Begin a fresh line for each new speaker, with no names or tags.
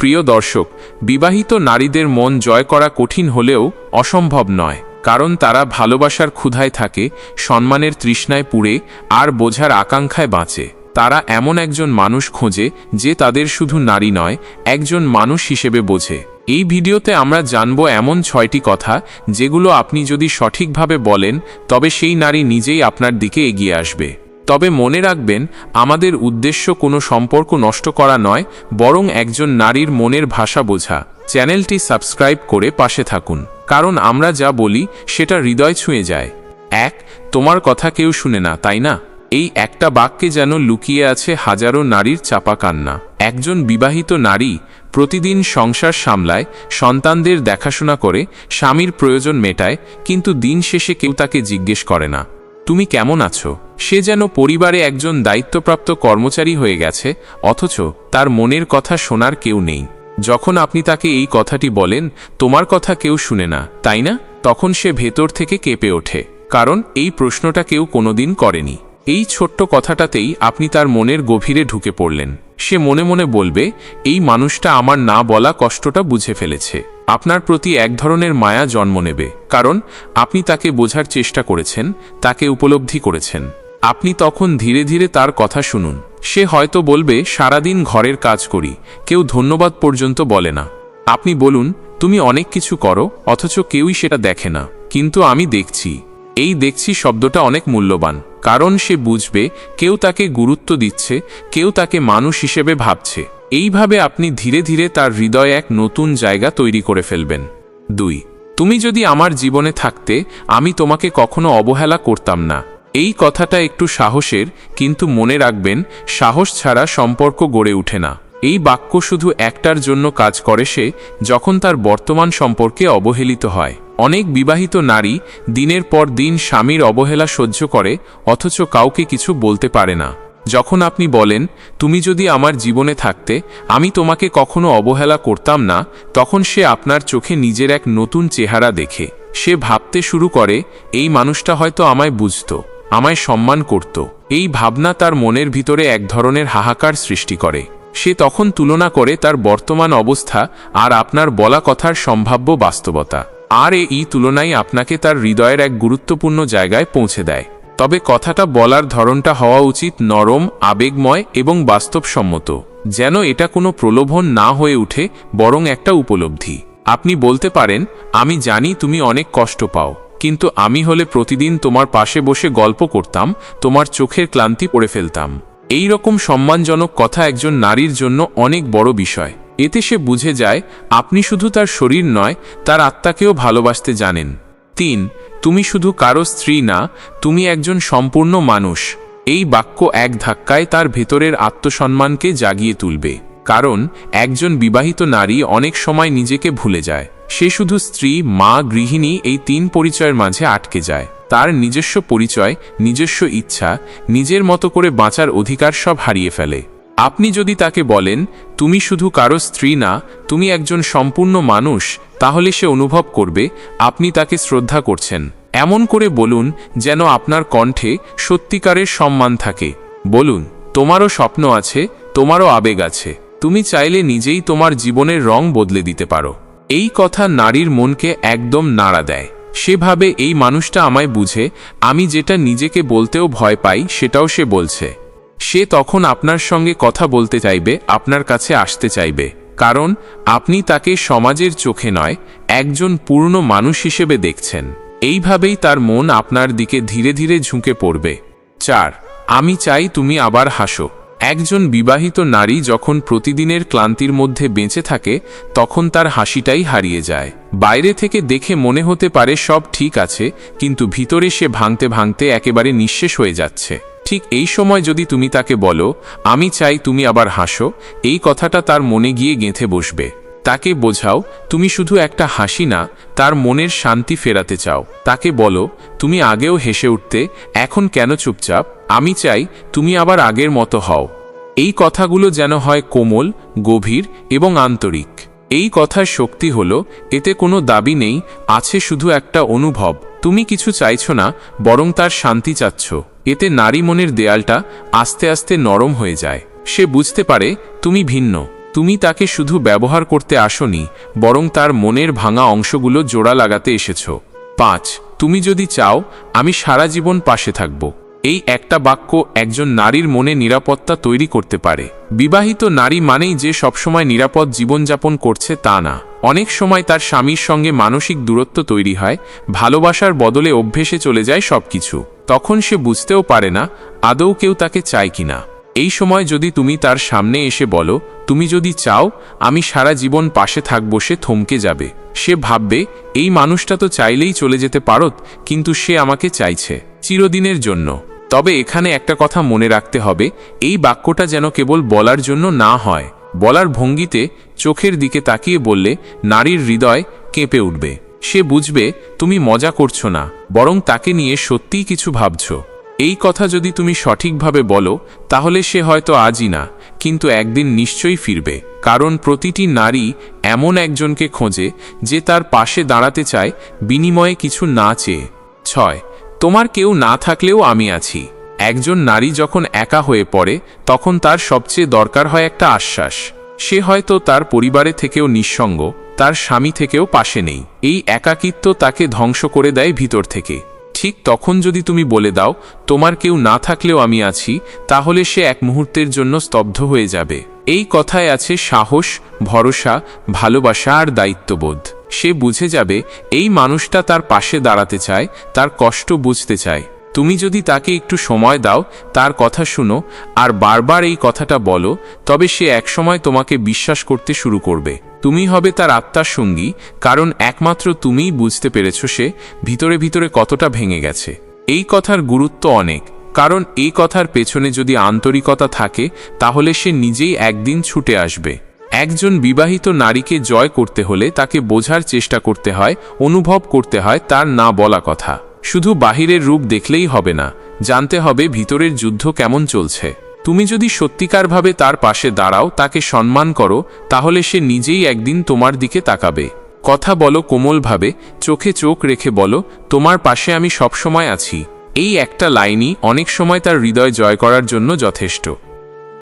প্রিয় দর্শক, বিবাহিত নারীদের মন জয় করা কঠিন হলেও অসম্ভব নয়, কারণ তারা ভালোবাসার ক্ষুধায় থাকে, সম্মানের তৃষ্ণায় পুড়ে, আর বোঝার আকাঙ্ক্ষায় বাঁচে। তারা এমন একজন মানুষ খোঁজে, যে তাদের শুধু নারী নয়, একজন মানুষ হিসেবে বোঝে। এই ভিডিওতে আমরা জানব এমন ছয়টি কথা, যেগুলো আপনি যদি সঠিকভাবে বলেন, তবে সেই নারী নিজেই আপনার দিকে এগিয়ে আসবে। তবে মনে রাখবেন, আমাদের উদ্দেশ্য কোনো সম্পর্ক নষ্ট করা নয়, বরং একজন নারীর মনের ভাষা বোঝা। চ্যানেলটি সাবস্ক্রাইব করে পাশে থাকুন। কারণ আমরা যা বলি, সেটা হৃদয় ছুঁয়ে যায়। এক, তোমার কথা কেউ শুনে না, তাই না? এই একটা বাক্যে যেন লুকিয়ে আছে হাজারো নারীর চাপা কান্না। একজন বিবাহিত নারী প্রতিদিন সংসার সামলায়, সন্তানদের দেখাশোনা করে, স্বামীর প্রয়োজন মেটায়, কিন্তু দিন শেষে কেউ তাকে জিজ্ঞেস করে না, তুমি কেমন আছো? সে যেন পরিবারে একজন দায়িত্বপ্রাপ্ত কর্মচারী হয়ে গেছে, অথচ তার মনের কথা শোনার কেউ নেই। যখন আপনি তাকে এই কথাটি বলেন, তোমার কথা কেউ শুনে না, তাই না? তখন সে ভেতর থেকে কেঁপে ওঠে, কারণ এই প্রশ্নটা কেউ কোনোদিন করেনি। এই ছোট্ট কথাটাতেই আপনি তার মনের গভীরে ঢুকে পড়লেন। সে মনে মনে বলবে, এই মানুষটা আমার না বলা কষ্টটা বুঝে ফেলেছে। আপনার প্রতি এক ধরনের মায়া জন্ম নেবে, কারণ আপনি তাকে বোঝার চেষ্টা করেছেন, তাকে উপলব্ধি করেছেন। আপনি তখন ধীরে ধীরে তার কথা শুনুন। সে হয়তো বলবে, সারাদিন ঘরের কাজ করি। কেউ ধন্যবাদ পর্যন্ত বলে না। আপনি বলুন, তুমি অনেক কিছু করো, অথচ কেউই সেটা দেখে না। কিন্তু আমি দেখছি। এই দেখছি শব্দটা অনেক মূল্যবান, কারণ সে বুঝবে, কেউ তাকে গুরুত্ব দিচ্ছে, কেউ তাকে মানুষ হিসেবে ভাবছে। এইভাবে আপনি ধীরে ধীরে তার হৃদয়ে এক নতুন জায়গা তৈরি করে ফেলবেন। দুই, তুমি যদি আমার জীবনে থাকতে, আমি তোমাকে কখনো অবহেলা করতাম না। এই কথাটা একটু সাহসের, কিন্তু মনে রাখবেন, সাহস ছাড়া সম্পর্ক গড়ে ওঠে না। এই বাক্য শুধু একটার জন্য কাজ করে সে, যখন তার বর্তমান সম্পর্কে অবহেলিত হয়। অনেক বিবাহিত নারী দিনের পর দিন স্বামীর অবহেলা সহ্য করে, অথচ কাউকে কিছু বলতে পারে না। যখন আপনি বলেন, তুমি যদি আমার জীবনে থাকতে, আমি তোমাকে কখনো অবহেলা করতাম না, তখন সে আপনার চোখে নিজের এক নতুন চেহারা দেখে। সে ভাবতে শুরু করে, এই মানুষটা হয়তো আমায় বুঝত। আমায় সম্মান করত। এই ভাবনা তার মনের ভিতরে এক ধরনের হাহাকার সৃষ্টি করে। সে তখন তুলনা করে তার বর্তমান অবস্থা আর আপনার বলা কথার সম্ভাব্য বাস্তবতা। আর এই তুলনায় আপনাকে তার হৃদয়ের এক গুরুত্বপূর্ণ জায়গায় পৌঁছে দেয়। তবে কথাটা বলার ধরনটা হওয়া উচিত নরম, আবেগময় এবং বাস্তবসম্মত। যেন এটা কোনো প্রলোভন না হয়ে উঠে বরং একটা উপলব্ধি। আপনি বলতে পারেন, আমি জানি তুমি অনেক কষ্ট পাও। কিন্তু আমি হলে প্রতিদিন তোমার পাশে বসে গল্প করতাম, তোমার চোখের ক্লান্তি পড়ে ফেলতাম। এই রকম সম্মানজনক কথা একজন নারীর জন্য অনেক বড় বিষয়। এতে সে বুঝে যায়, আপনি শুধু তার শরীর নয়, তার আত্মাকেও ভালোবাসতে জানেন। তিন, তুমি শুধু কারও স্ত্রী না, তুমি একজন সম্পূর্ণ মানুষ। এই বাক্য এক ধাক্কায় তার ভেতরের আত্মসম্মানকে জাগিয়ে তুলবে। কারণ একজন বিবাহিত নারী অনেক সময় নিজেকে ভুলে যায়। সে শুধু স্ত্রী, মা, গৃহিণী এই তিন পরিচয়ের মাঝে আটকে যায়। তার নিজস্ব পরিচয়, নিজস্ব ইচ্ছা, নিজের মতো করে বাঁচার অধিকার সব হারিয়ে ফেলে। আপনি যদি তাকে বলেন, তুমি শুধু কারও স্ত্রী না, তুমি একজন সম্পূর্ণ মানুষ তাহলে সে অনুভব করবে, আপনি তাকে শ্রদ্ধা করছেন। এমন করে বলুন যেন আপনার কণ্ঠে সত্যিকারের সম্মান থাকে। বলুন, তোমারও স্বপ্ন আছে, তোমারও আবেগ আছে। তুমি চাইলে নিজেই তোমার জীবনের রং বদলে দিতে পারো। এই কথা নারীর মনকে একদম নাড়া দেয়। সেভাবে এই মানুষটা আমায় বুঝে, আমি যেটা নিজেকে বলতেও ভয় পাই, সেটাও সে বলছে। সে তখন আপনার সঙ্গে কথা বলতে চাইবে, আপনার কাছে আসতে চাইবে। কারণ, আপনি তাকে সমাজের চোখে নয়, একজন পূর্ণ মানুষ হিসেবে দেখছেন। এইভাবেই তার মন আপনার দিকে ধীরে ধীরে ঝুঁকে পড়বে। চার, আমি চাই তুমি আবার হাসো। একজন বিবাহিত নারী যখন প্রতিদিনের ক্লান্তির মধ্যে বেঁচে থাকে, তখন তার হাসিটাই হারিয়ে যায়। বাইরে থেকে দেখে মনে হতে পারে সব ঠিক আছে, কিন্তু ভিতরে সে ভাঙতে ভাঙতে একেবারে নিঃশেষ হয়ে যাচ্ছে। ঠিক এই সময় যদি তুমি তাকে বলো, আমি চাই তুমি আবার হাসো এই কথাটা তার মনে গিয়ে গেঁথে বসবে। তাকে বোঝাও, তুমি শুধু একটা হাসি না, তার মনের শান্তি ফেরাতে চাও। তাকে বলো, তুমি আগেও হেসে উঠতে, এখন কেন চুপচাপ? আমি চাই, তুমি আবার আগের মতো হও। এই কথাগুলো যেন হয় কোমল, গভীর এবং আন্তরিক। এই কথার শক্তি হলো, এতে কোনো দাবি নেই, আছে শুধু একটা অনুভব। তুমি কিছু চাইছো না, বরং তার শান্তি চাচ্ছ। এতে নারী মনের দেয়ালটা আস্তে আস্তে নরম হয়ে যায়। সে বুঝতে পারে, তুমি ভিন্ন। তুমি তাকে শুধু ব্যবহার করতে আসনি, বরং তার মনের ভাঙা অংশগুলো জোড়া লাগাতে এসেছ। পাঁচ, তুমি যদি চাও, আমি সারা জীবন পাশে থাকব। এই একটা বাক্য একজন নারীর মনে নিরাপত্তা তৈরি করতে পারে। বিবাহিত নারী মানেই যে সবসময় নিরাপদ জীবনযাপন করছে তা না। অনেক সময় তার স্বামীর সঙ্গে মানসিক দূরত্ব তৈরি হয়, ভালোবাসার বদলে অভ্যেসে চলে যায় সবকিছু। তখন সে বুঝতেও পারে না, আদৌ কেউ তাকে চায় কিনা। এই সময় যদি তুমি তার সামনে এসে বলো, তুমি যদি চাও, আমি সারা জীবন পাশে থাকব, সে থমকে যাবে। সে ভাববে, এই মানুষটা তো চাইলেই চলে যেতে পারত, কিন্তু সে আমাকে চাইছে চিরদিনের জন্য। তবে এখানে একটা কথা মনে রাখতে হবে, এই বাক্যটা যেন কেবল বলার জন্য না হয়। বলার ভঙ্গিতে চোখের দিকে তাকিয়ে বললে, নারীর হৃদয় কেঁপে উঠবে। সে বুঝবে, তুমি মজা করছ না, বরং তাকে নিয়ে সত্যিই কিছু ভাবছ। এই কথা যদি তুমি সঠিকভাবে বলো, তাহলে সে হয়তো আজই না, কিন্তু একদিন নিশ্চয়ই ফিরবে, কারণ প্রতিটি নারী এমন একজনকে খোঁজে যে তার পাশে দাঁড়াতে চায়, বিনিময়ে কিছু না চেয়ে। ছয়, তোমার কেউ না থাকলেও আমি আছি। একজন নারী যখন একা হয়ে পড়ে, তখন তার সবচেয়ে দরকার হয় একটা আশ্বাস। সে হয়তো তার পরিবারে থেকেও নিঃসঙ্গ, তার স্বামী থেকেও পাশে নেই। এই একাকিত্ব তাকে ধ্বংস করে দেয় ভিতর থেকে। ঠিক তখন যদি তুমি বলে দাও, তোমার কেউ না থাকলেও আমি আছি, তাহলে সে এক মুহূর্তের জন্য স্তব্ধ হয়ে যাবে। এই কথায় আছে সাহস, ভরসা, ভালোবাসা আর দায়িত্ববোধ। সে বুঝে যাবে, এই মানুষটা তার পাশে দাঁড়াতে চায়, তার কষ্ট বুঝতে চায়। তুমি যদি তাকে একটু সময় দাও, তার কথা শুনো, আর বারবার এই কথাটা বলো, তবে সে একসময় তোমাকে বিশ্বাস করতে শুরু করবে। তুমি হবে তার আত্মার সঙ্গী, কারণ একমাত্র তুমিই বুঝতে পেরেছ সে ভিতরে ভিতরে কতটা ভেঙে গেছে। এই কথার গুরুত্ব অনেক, কারণ এই কথার পেছনে যদি আন্তরিকতা থাকে, তাহলে সে নিজেই একদিন ছুটে আসবে। একজন বিবাহিত নারীকে জয় করতে হলে তাকে বোঝার চেষ্টা করতে হয়, অনুভব করতে হয় তার না বলা কথা। শুধু বাহিরের রূপ দেখলেই হবে না, জানতে হবে ভিতরের যুদ্ধ কেমন চলছে। তুমি যদি সত্যিকারভাবে তার পাশে দাঁড়াও, তাকে সম্মান করো, তাহলে সে নিজেই একদিন তোমার দিকে তাকাবে। কথা বলো কোমলভাবে, চোখে চোখ রেখে বলো, তোমার পাশে আমি সবসময় আছি। এই একটা লাইনই অনেক সময় তার হৃদয় জয় করার জন্য যথেষ্ট।